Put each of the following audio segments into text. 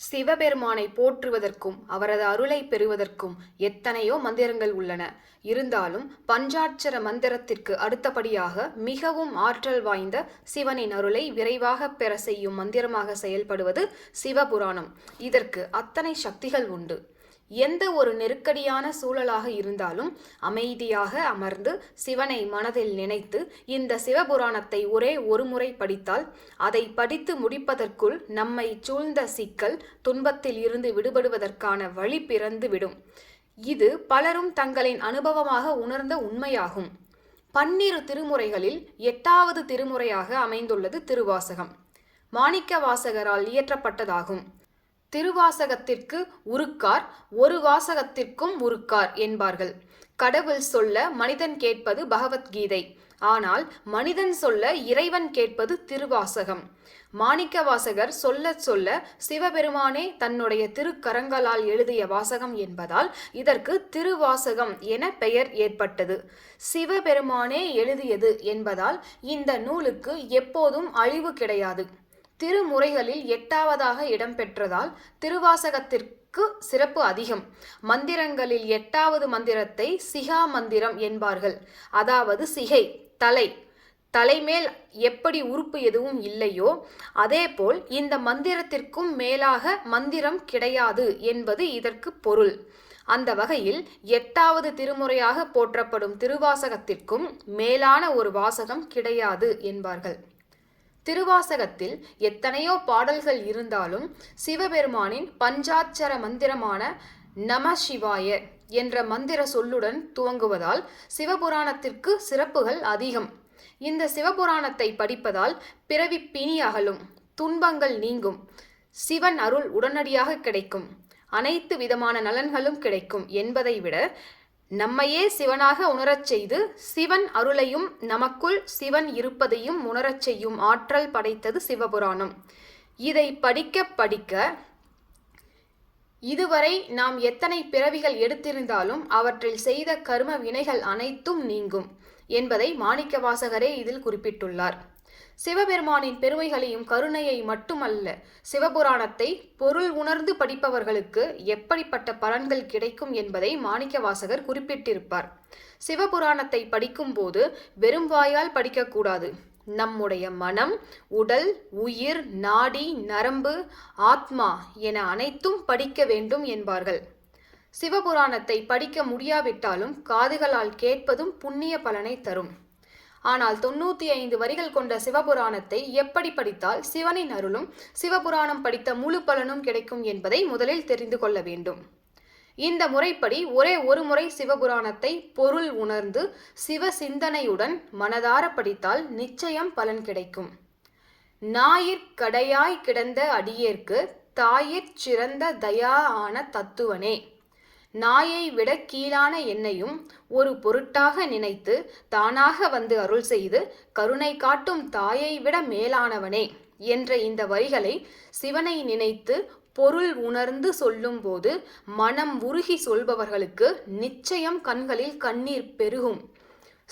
சிவபெருமானை போற்றுவதற்கும் அவரது அருளை பெறுவதற்கும் எத்தனையோ மந்திரங்கள் உள்ளன. இருந்தாலும் பஞ்சாட்சர மந்திரத்திற்கு அடுத்தபடியாக மிகவும் ஆற்றல் வாய்ந்த சிவனின் அருளை விரைவாக பெற செய்யும் மந்திரமாக செயல்படுவது சிவபுராணம். இதற்கு அத்தனை சக்திகள் உண்டு. எந்த ஒரு நெருக்கடியான சூழலாக இருந்தாலும் அமைதியாக அமர்ந்து சிவனை மனதில் நினைத்து இந்த சிவபுராணத்தை ஒரே ஒரு முறை படித்தால் அதை படித்து முடிப்பதற்குள் நம்மை சூழ்ந்த சிக்கல் துன்பத்தில் இருந்து விடுபடுவதற்கான வழி பிறந்து விடும் இது பலரும் தங்களின் அனுபவமாக உணர்ந்த உண்மையாகும். பன்னிரு திருமுறைகளில் எட்டாவது திருமுறையாக அமைந்துள்ளது திருவாசகம். மாணிக்க வாசகரால் இயற்றப்பட்டதாகும். திருவாசகத்திற்கு உருக்கார் ஒரு வாசகத்திற்கும் உருக்கார் என்பார்கள். கடவுள் சொல்ல மனிதன் கேட்பது பகவத்கீதை. ஆனால் மனிதன் சொல்ல இறைவன் கேட்பது திருவாசகம். மாணிக்க வாசகர் சொல்ல சொல்ல சிவபெருமானே தன்னுடைய திருக்கரங்களால் எழுதிய வாசகம் என்பதால் இதற்கு திருவாசகம் என பெயர் ஏற்பட்டது. சிவபெருமானே எழுதியது என்பதால் இந்த நூலுக்கு எப்போதும் அழிவு கிடையாது. திருமுறைகளில் எட்டாவதாக இடம்பெற்றதால் திருவாசகத்திற்கு சிறப்பு அதிகம். மந்திரங்களில் எட்டாவது மந்திரத்தை சிகா மந்திரம் என்பார்கள். அதாவது சிகை தலை. தலைமேல் எப்படி உறுப்பு எதுவும் இல்லையோ அதேபோல் இந்த மந்திரத்திற்கும் மேலாக மந்திரம் கிடையாது என்பது இதற்கு பொருள். அந்த வகையில் எட்டாவது திருமுறையாக போற்றப்படும் திருவாசகத்திற்கும் மேலான ஒரு வாசகம் கிடையாது என்பார்கள். திருவாசகத்தில் எத்தனையோ பாடல்கள் இருந்தாலும் சிவபெருமானின் பஞ்சாட்சர மந்திரமான நம சிவாய என்ற மந்திர சொல்லுடன் துவங்குவதால் சிவபுராணத்திற்கு சிறப்புகள் அதிகம். இந்த சிவபுராணத்தை படிப்பதால் பிறவி பிணி அகலும் துன்பங்கள் நீங்கும் சிவன் அருள் உடனடியாக கிடைக்கும் அனைத்து விதமான நலன்களும் கிடைக்கும் என்பதை விட நம்மையே சிவனாக உணரச் செய்து சிவன் அருளையும் நமக்குள் சிவன் இருப்பதையும் உணரச் செய்யும் ஆற்றல் படைத்தது சிவபுராணம். இதை படிக்க படிக்க இதுவரை நாம் எத்தனை பிறவிகள் எடுத்திருந்தாலும் அவற்றில் செய்த கர்ம வினைகள் அனைத்தும் நீங்கும். என்பதை மாணிக்க வாசகரே இதில் குறிப்பிட்டுள்ளார். சிவபெருமானின் பெருமைகளையும் கருணையை மட்டுமல்ல சிவபுராணத்தை பொருள் உணர்ந்து படிப்பவர்களுக்கு எப்படிப்பட்ட பலன்கள் கிடைக்கும் என்பதை மாணிக்க வாசகர் குறிப்பிட்டிருப்பார். சிவபுராணத்தை படிக்கும்போது வெறும் வாயால் படிக்கக்கூடாது. நம்முடைய மனம் உடல் உயிர் நாடி நரம்பு ஆத்மா என அனைத்தும் படிக்க வேண்டும் என்பார்கள். சிவபுராணத்தை படிக்க முடியாவிட்டாலும் காதுகளால் கேட்பதும் புண்ணிய பலனை தரும். ஆனால் தொண்ணூத்தி ஐந்து வரிகள் கொண்ட சிவபுராணத்தை எப்படி படித்தால் சிவனின் அருளும் சிவபுராணம் படித்த முழு பலனும் கிடைக்கும் என்பதை முதலில் தெரிந்து கொள்ள வேண்டும். இந்த முறைப்படி ஒரே ஒரு முறை சிவபுராணத்தை பொருள் உணர்ந்து சிவ சிந்தனையுடன் மனதார படித்தால் நிச்சயம் பலன் கிடைக்கும். ஞாயிற்கடையாய் கிடந்த அடியேற்கு தாயிற் சிறந்த தயா ஆன தத்துவனே. நாயை விட கீழான என்னையும் ஒரு பொருட்டாக நினைத்து தானாக வந்து அருள் செய்து கருணை காட்டும் தாயை விட மேலானவனே என்ற இந்த வரிகளை சிவனை நினைத்து பொருள் உணர்ந்து சொல்லும்போது மனம் உருகி சொல்பவர்களுக்கு நிச்சயம் கண்களில் கண்ணீர் பெருகும்.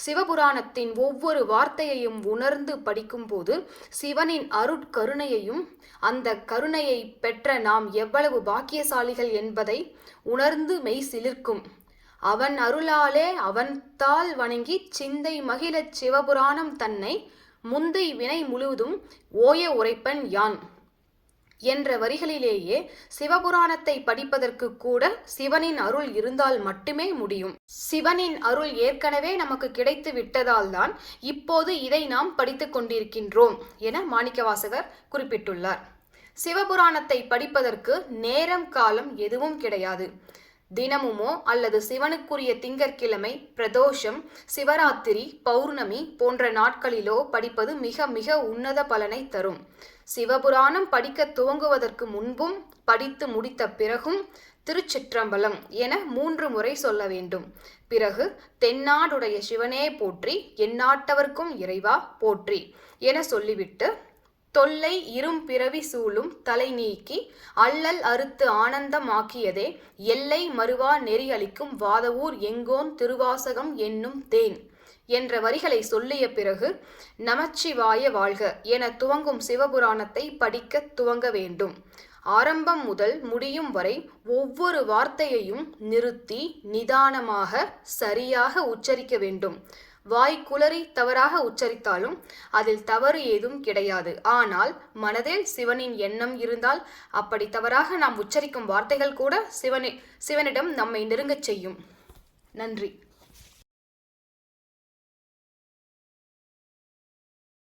சிவபுராணத்தின் ஒவ்வொரு வார்த்தையையும் உணர்ந்து படிக்கும்போது சிவனின் அருட்கருணையையும் அந்த கருணையை பெற்ற நாம் எவ்வளவு பாக்கியசாலிகள் என்பதை உணர்ந்து மெய் சிலிர்க்கும். அவன் அருளாலே அவன் தாள் வணங்கி சிந்தை மகிழச் சிவபுராணம் தன்னை முந்தை வினை முழுவதும் ஓய உரைப்பன் யான். என்ற வரிகளிலேயே சிவபுராணத்தை படிப்பதற்கு கூட சிவனின் அருள் இருந்தால் மட்டுமே முடியும். சிவனின் அருள் ஏற்கனவே நமக்கு கிடைத்து விட்டதால்தான் இப்போது இதை நாம் படித்துக் கொண்டிருக்கின்றோம் என மாணிக்கவாசகர் குறிப்பிட்டுள்ளார். சிவபுராணத்தை படிப்பதற்கு நேரம் காலம் எதுவும் கிடையாது. தினமுமோ அல்லது சிவனுக்குரிய திங்கட்கிழமை பிரதோஷம் சிவராத்திரி பௌர்ணமி போன்ற நாட்களிலோ படிப்பது மிக மிக உன்னத பலனை தரும். சிவபுராணம் படிக்க துவங்குவதற்கு முன்பும் படித்து முடித்த பிறகும் திருச்சிற்றம்பலம் என மூன்று முறை சொல்ல வேண்டும். பிறகு தென்னாடுடைய சிவனே போற்றி எந்நாட்டவர்க்கும் இறைவா போற்றி என சொல்லிவிட்டு தொல்லை இரும் பிறவி சூழும் தலை நீக்கி அல்லல் அறுத்து ஆனந்தமாக்கியதே எல்லை மறுவா நெறியளிக்கும் வாதவூர் எங்கோன் திருவாசகம் என்னும் தேன் என்ற வரிகளை சொல்லிய பிறகு நமச்சிவாய வாழ்க என துவங்கும் சிவபுராணத்தை படிக்க துவங்க வேண்டும். ஆரம்பம் முதல் முடியும் வரை ஒவ்வொரு வார்த்தையையும் நிறுத்தி நிதானமாக சரியாக உச்சரிக்க வேண்டும். வாய் குளறி தவறாக உச்சரித்தாலும் அதில் தவறு ஏதும் கிடையாது. ஆனால் மனதில் சிவனின் எண்ணம் இருந்தால் அப்படி தவறாக நாம் உச்சரிக்கும் வார்த்தைகள் கூட சிவனி சிவனிடம் நம்மை நெருங்கச் செய்யும். நன்றி.